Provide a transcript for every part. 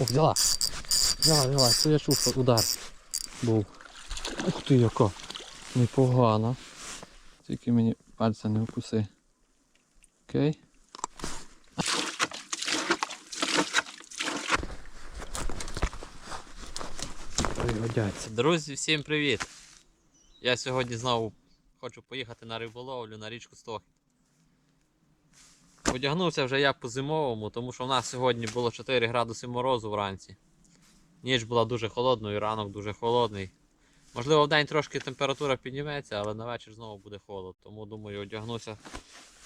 О, взяла. Взяла, взяла. Це я чув, що удар був. Ух ти, яка. Непогана. Тільки мені пальця не вкуси. Окей. Пригодяться. Друзі, всім привіт! Я сьогодні знову хочу поїхати на риболовлю на річку Стохи. Одягнувся вже я по зимовому, тому що в нас сьогодні було 4 градуси морозу вранці. Ніч була дуже холодною, ранок дуже холодний. Можливо, в день трошки температура підніметься, але на вечір знову буде холод. Тому думаю, одягнуся.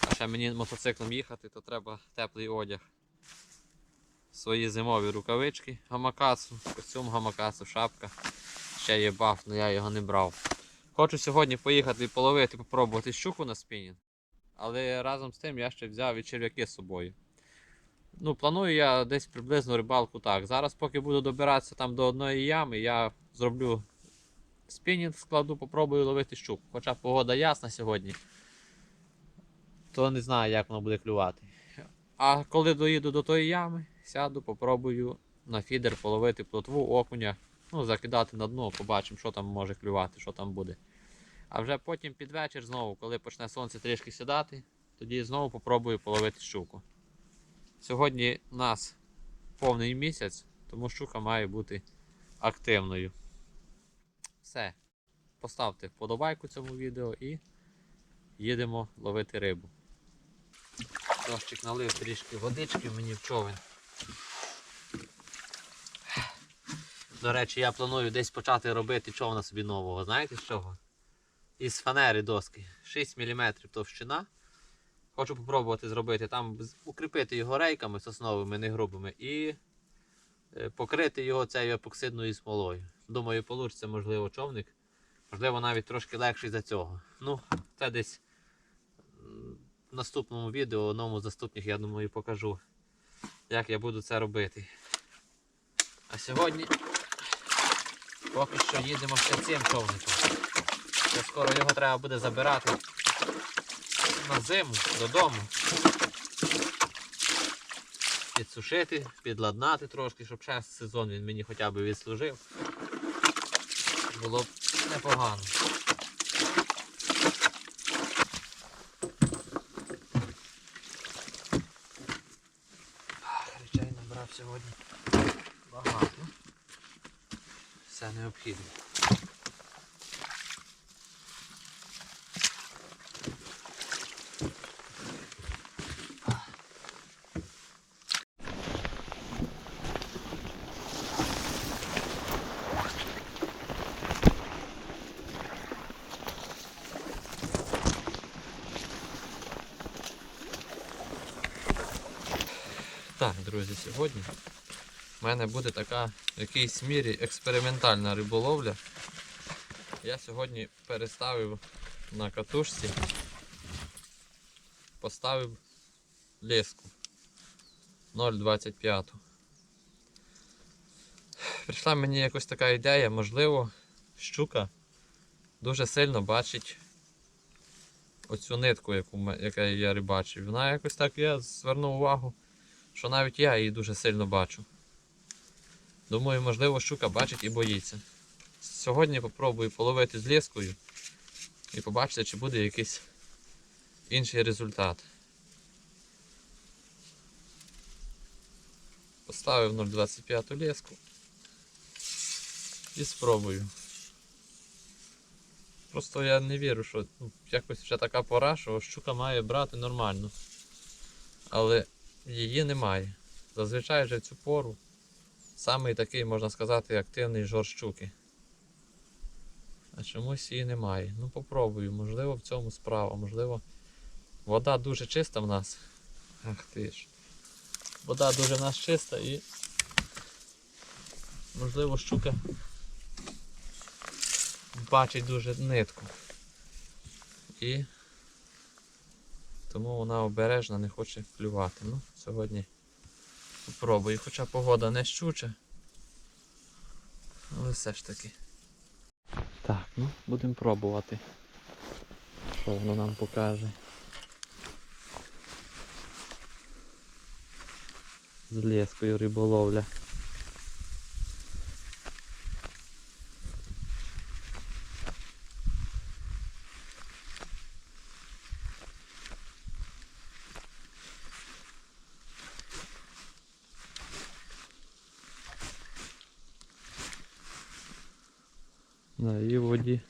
А ще мені мотоциклом їхати, то треба теплий одяг. Свої зимові рукавички гамакасу, костюм гамакасу, шапка. Ще є баф, але я його не брав. Хочу сьогодні поїхати і половити, попробувати щуку на спінінг. Але разом з тим я ще взяв і черв'яки з собою. Ну, планую я десь приблизно рибалку так. Зараз, поки буду добиратися там до одної ями, я зроблю спінінг, складу, попробую ловити щуку. Хоча погода ясна сьогодні, то не знаю, як воно буде клювати. А коли доїду до тої ями, сяду, попробую на фідер половити плотву, окуня, ну, закидати на дно, побачимо, що там може клювати, що там буде. А вже потім під вечір знову, коли почне сонце трішки сідати, тоді знову попробую половити щуку. Сьогодні у нас повний місяць, тому щука має бути активною. Все. Поставте вподобайку цьому відео і їдемо ловити рибу. Дощик налив трішки водички мені в човен. До речі, я планую десь почати робити човна собі нового. Знаєте з чого? Із фанери доски. 6 мм товщина. Хочу попробувати зробити там, укріпити його рейками сосновими, не грубими, і е, покрити його цією епоксидною смолою. Думаю, вийде, можливо, човник. Можливо, навіть трошки легший за цього. Ну, це десь в наступному відео, одному з наступних, я думаю, покажу, як я буду це робити. А сьогодні поки що їдемо ще цим човником. Ще скоро його треба буде забирати на зиму додому. Підсушити, підладнати трошки, щоб ще сезон він мені хоча б відслужив. Було б непогано. Речей набрав сьогодні багато. Все необхідне. Так, друзі, сьогодні в мене буде така в якійсь мірі експериментальна риболовля. Я сьогодні переставив на катушці, поставив леску 0,25. Прийшла мені якось така ідея, можливо, щука дуже сильно бачить оцю нитку, яку, яку я рибачив. Вона якось так я звернув увагу що навіть я її дуже сильно бачу. Думаю, можливо, щука бачить і боїться. Сьогодні попробую половити з ліскою і побачити, чи буде якийсь інший результат. Поставив 0,25 леску і спробую. Просто я не вірю, що ну, якось вже така пора, що щука має брати нормально. Але її немає. Зазвичай вже в цю пору самий такий, можна сказати, активний жор щуки. А чомусь її немає. Ну попробую, можливо в цьому справа, можливо. Вода дуже чиста в нас. Ах ти ж. Вода дуже в нас чиста і можливо щука бачить дуже нитку. І тому вона обережна, не хоче клювати. Ну, сьогодні спробую. Хоча погода не щуча. Але все ж таки. Так, ну, будемо пробувати. Що воно нам покаже. З лескою риболовля. Да, і в воді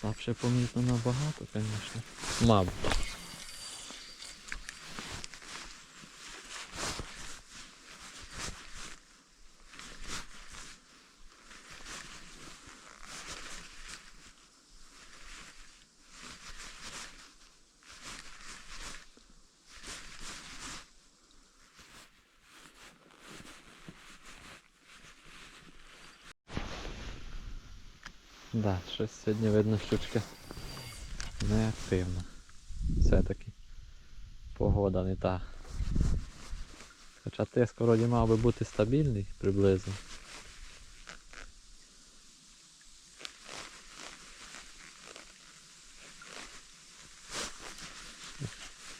слабше помітно набагато, звісно. Мабуть. Да, щось сьогодні видно щучка неактивна. Все-таки погода не та. Хоча тиск вроді мав би бути стабільний приблизно.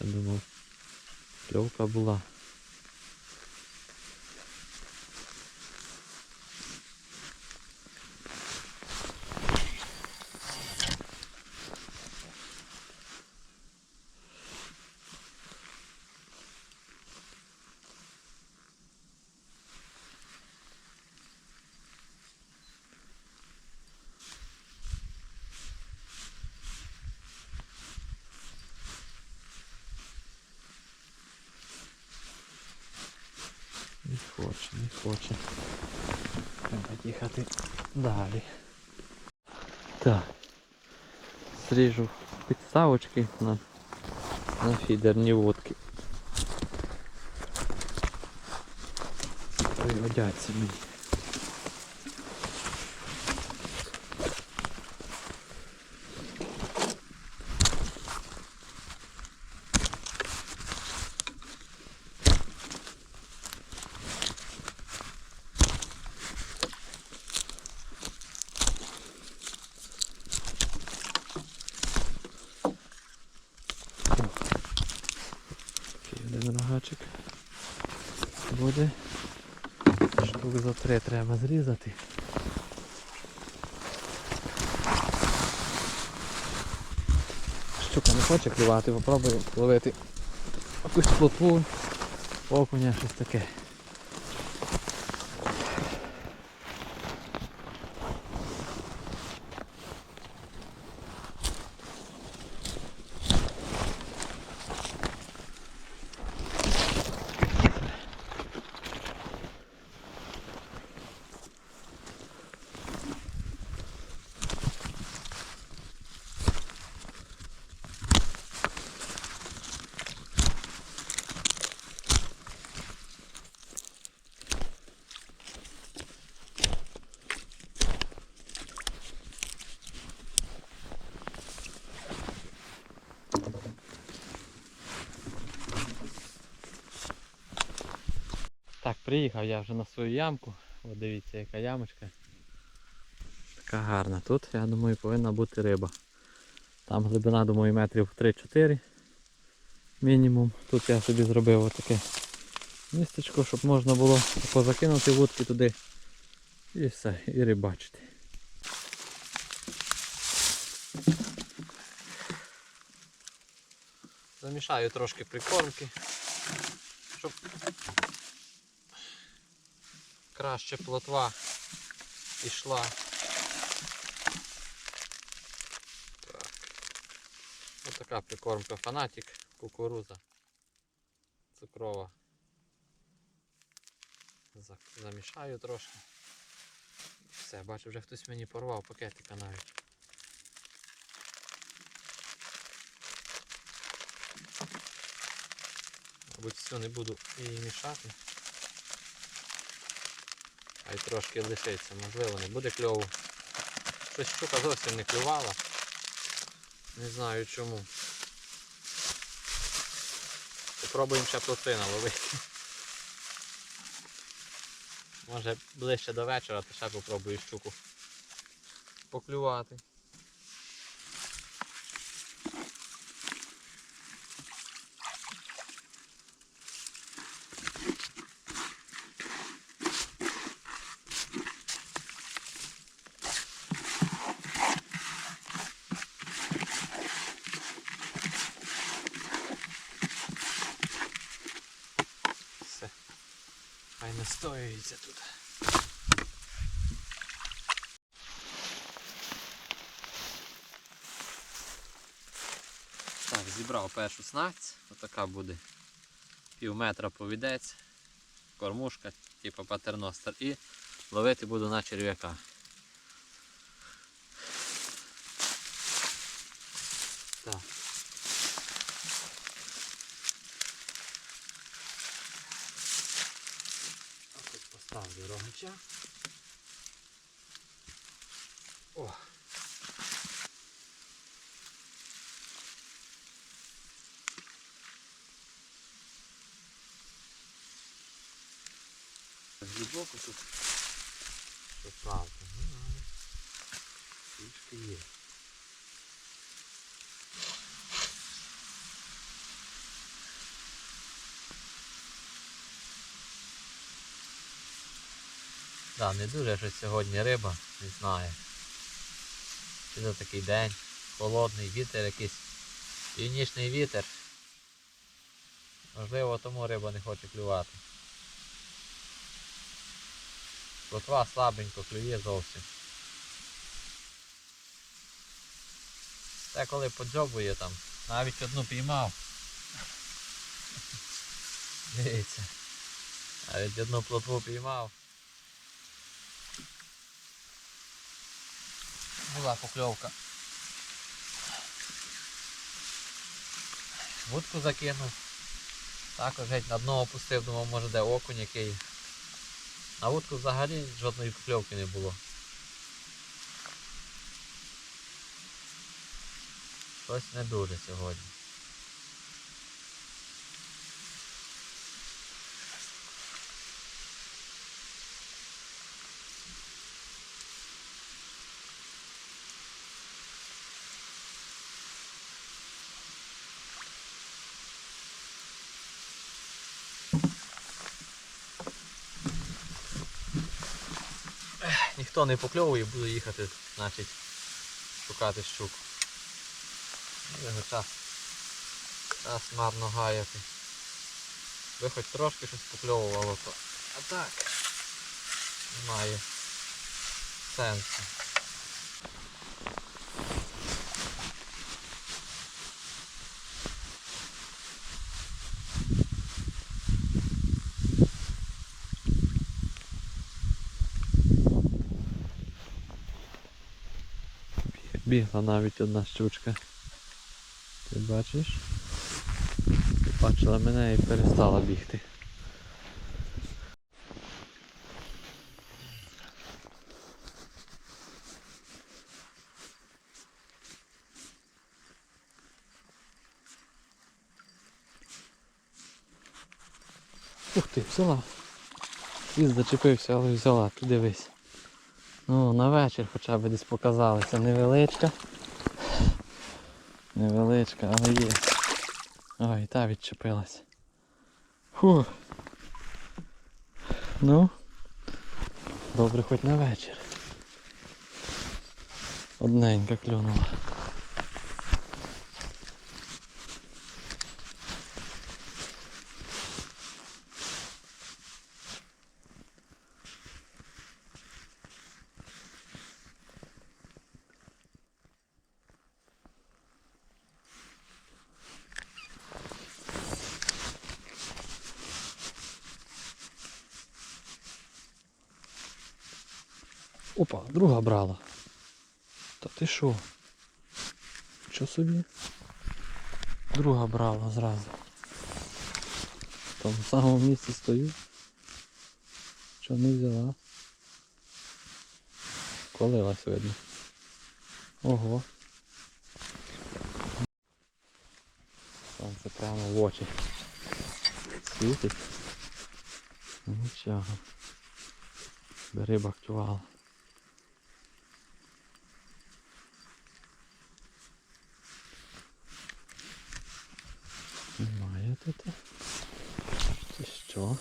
Я думав, кльовка була. Треба їхати далі. Так. Сріжу підставочки на, на фідерні вудки. Пригодяться мені. Такий буде. Штук за три треба зрізати. Щука не хоче клювати, попробую ловити якусь плотву, окуня, щось таке. Так, приїхав я вже на свою ямку. От дивіться, яка ямочка. Така гарна. Тут, я думаю, повинна бути риба. Там глибина, думаю, метрів 3-4 мінімум. Тут я собі зробив отаке містечко, щоб можна було позакинути вудки туди і все, і рибачити. Замішаю трошки прикормки, щоб краще плотва пішла. Так. Ось така прикормка фанатик, кукуруза цукрова. Замішаю трошки. Все, бачу, вже хтось мені порвав пакетика навіть. Мабуть, все не буду її мішати. А й трошки лишиться, можливо, не буде кльово. Щось щука зовсім не клювала. Не знаю чому. Попробуємо ще плотина наловити. Може ближче до вечора, то ще попробую щуку поклювати. відстоюється тут. Так, Зібрав першу снаць, отака буде пів метра повідець, кормушка, типу патерностер, і ловити буду на черв'яка. Тут поставлю рогача. О! Глибоко тут. Що правда, ну але трішки є. Да, не дуже щось сьогодні риба, не знаю. Чи це такий день, холодний вітер якийсь, північний вітер. Можливо, тому риба не хоче клювати. Плотва слабенько клює зовсім. Це коли подзьобує там, навіть одну піймав. Дивіться. Навіть одну плотву піймав. Була покльовка. Вудку закинув. Також геть на дно опустив, думав, може де окунь який. На вудку взагалі жодної покльовки не було. Щось не дуже сьогодні. Ніхто не покльовує, буду їхати, значить, шукати щуку. Ну, Його час, час марно гаяти. Ви хоч трошки щось покльовувало, то. А так. Немає сенсу. Бігла навіть одна щучка. Ти бачиш? Бачила мене і перестала бігти. Ух ти, взяла. Хвіст зачепився, але взяла, ти дивись. Ну, на вечір хоча б десь показалися. Невеличка. Невеличка, але є. Ой, та відчепилась. Фу. Ну. Добре хоч на вечір. Одненька клюнула. Опа, друга брала. Та ти що? Що собі? Друга брала зразу. В тому самому місці стою. Що не взяла? Колилась видно. Ого. Сонце прямо в очі. Світить. Нічого. Риба клювала. Це що?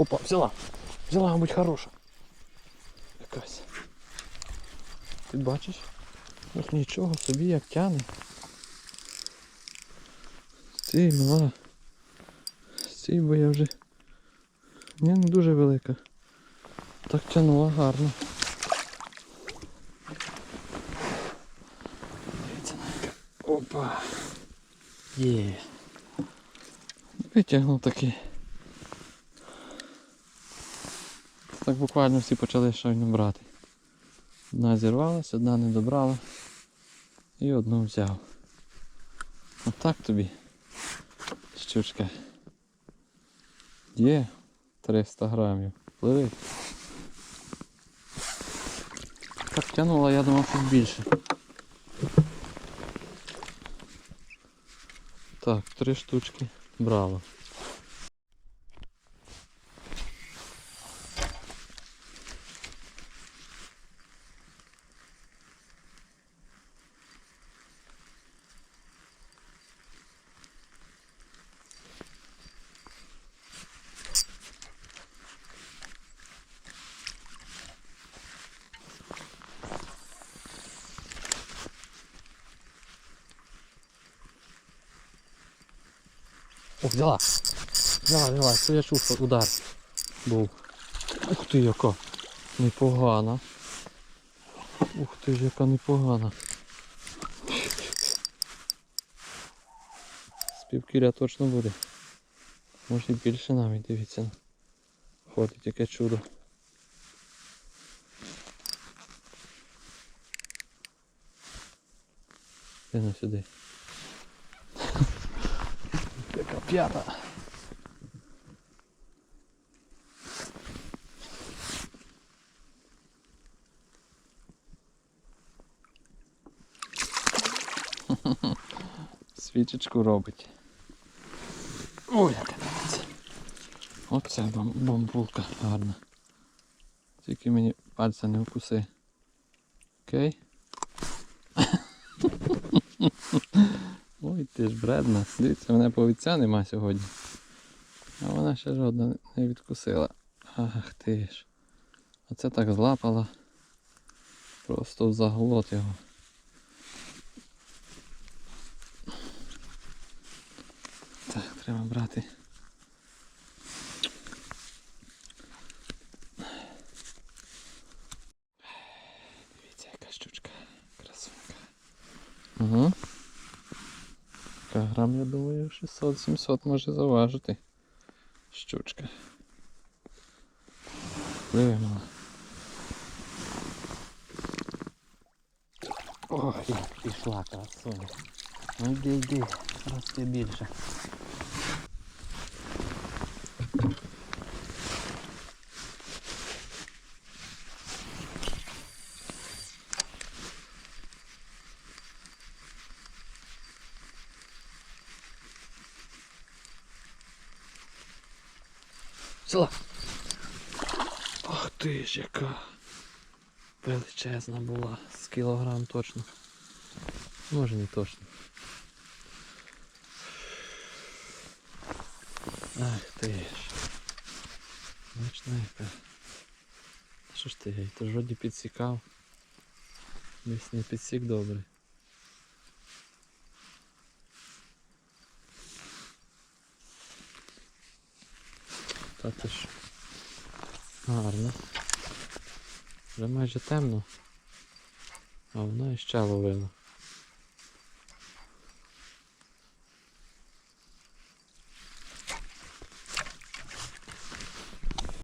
Опа, взяла. Взяла, мабуть, хороша. Якась. Ти бачиш? Ох, нічого собі як тяне. Стій, мала. Стій, бо я вже. Ні, не дуже велика. Так тянула гарно. Дивіться. Опа. Є. Витягнув таки. Так буквально всі почали щойно брати. Одна зірвалась, одна не добрала. І одну взяв. Отак тобі. Щучка. Є 300 грамів. Пливи. Так тянула, я думав, що більше. Так, три штучки. Браво. О, взяла. Взяла, взяла. Це я чув, що удар був. Ух ти, яка непогана. Ух ти ж, яка непогана. З півкіля точно буде. Може і більше навіть, дивіться. Ходить яке чудо. Іди сюди. Яка п'ята. Свічечку робить. Ой, яка дивіться. Оце бам- бамбулка гарна. Тільки мені пальця не вкуси. Окей? Ти ж бредна. Дивіться, мене повіця нема сьогодні. А вона ще жодна не відкусила. Ах ти ж. Оце так злапала. Просто в заглот його. Так, треба брати. Дивіться, яка щучка. Красунка. Угу. Така грам, я думаю, 600-700 може заважити. Щучка. Пливе. Ох, як пішла красуня. Ну йди, йди, рости більше. Сила. Ах ти ж яка величезна була, з кілограм точно. Може не точно. Ах ти ж. Значна яка. Що ж ти, ти ж вроді підсікав. Десь не підсік добре. Та ти ж. Гарно. Вже майже темно. А вона ще ловила.